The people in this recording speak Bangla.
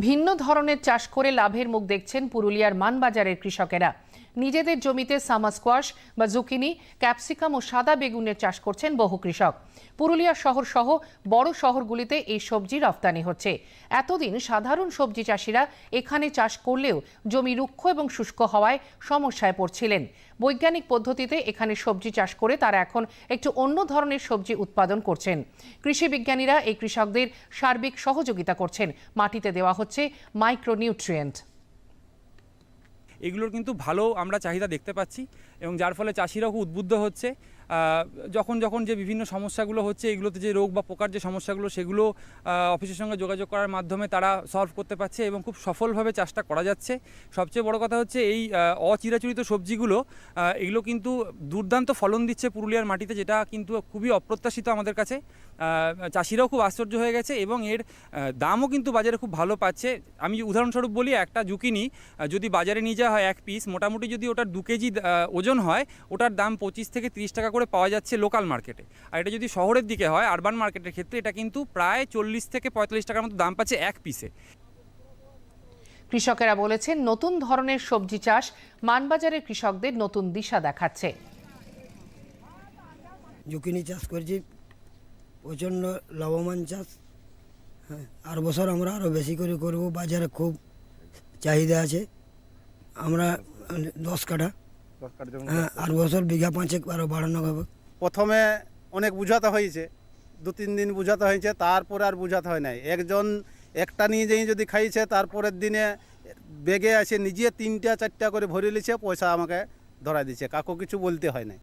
ভিন্ন ধরনের চাষ করে লাভের মুখ দেখছেন পুরুলিয়ার মানবাজারের কৃষকেরা। নিজেদের জমিতে সামা স্কোয়াশ বা জুকিনি, ক্যাপসিকাম ও সাদা বেগুনের চাষ করছেন বহু কৃষক। পুরুলিয়া শহর সহ বড় শহরগুলিতে এই সবজি রপ্তানি হচ্ছে। এতদিন সাধারণ সবজি চাষিরা এখানে চাষ করলেও জমি রুক্ষ এবং শুষ্ক হওয়ায় সমস্যায় পড়ছিলেন। বৈজ্ঞানিক পদ্ধতিতে এখানে সবজি চাষ করে তারা এখন একটু অন্য ধরনের সবজি উৎপাদন করছেন। কৃষি বিজ্ঞানীরা এই কৃষকদের সার্বিক সহযোগিতা করছেন। মাটিতে দেওয়া হচ্ছে মাইক্রোনিউট্রিয়েন্ট। এগুলোর কিন্তু ভালো আমরা চাহিদা দেখতে পাচ্ছি এবং যার ফলে চাষিরাও উদ্বুদ্ধ হচ্ছে। যখন যখন যে বিভিন্ন সমস্যাগুলো হচ্ছে, এগুলোতে যে রোগ বা পোকার যে সমস্যাগুলো, সেগুলো অফিসের সঙ্গে যোগাযোগ করার মাধ্যমে তারা সলভ করতে পারছে এবং খুব সফলভাবে চাষটা করা যাচ্ছে। সবচেয়ে বড় কথা হচ্ছে এই অচিরাচরিত সবজিগুলো এগুলো কিন্তু দুর্দান্ত ফলন দিচ্ছে পুরুলিয়ার মাটিতে, যেটা কিন্তু খুবই অপ্রত্যাশিত আমাদের কাছে। চাষিরাও খুব আশ্চর্য হয়ে গেছে এবং এর দামও কিন্তু বাজারে খুব ভালো পাচ্ছে। আমি উদাহরণস্বরূপ বলি, একটা জুকিনি যদি বাজারে নিয়ে যাওয়া হয় এক পিস মোটামুটি যদি ওটার দু কেজি ওজন হয়, ওটার দাম পঁচিশ থেকে তিরিশ টাকা করে পাওয়া যাচ্ছে লোকাল মার্কেটে আর এটা যদি শহরের দিকে হয় আরবান মার্কেটের ক্ষেত্রে এটা কিন্তু প্রায় চল্লিশ থেকে পঁয়তাল্লিশ টাকার মতো দাম পাচ্ছে এক পিসে কৃষকেরা বলেছেন নতুন ধরনের সবজি চাষ মানবাজারের কৃষকদের নতুন দিশা দেখাচ্ছে। জুকিনি চাষ করছি প্রচণ্ড লাভবান চাষ। হ্যাঁ আর বছর আমরা আরও বেশি করে করব বাজারে খুব চাহিদা আছে। আমরা দশ কাঠা আর বছর বিঘা পাঁচেক আরও বাড়ানো হবে। প্রথমে অনেক বুঝাতে হয়েছে দু তিন দিন বুঝাতে হয়েছে তারপরে আর বুঝাতে হয় নাই। একজন একটা নিয়ে যেয়ে যদি খাইছে তারপরের দিনে বেগে আছে নিজে তিনটা চারটা করে ভরে লিছে পয়সা আমাকে ধরা দিচ্ছে কাকু কিছু বলতে হয় না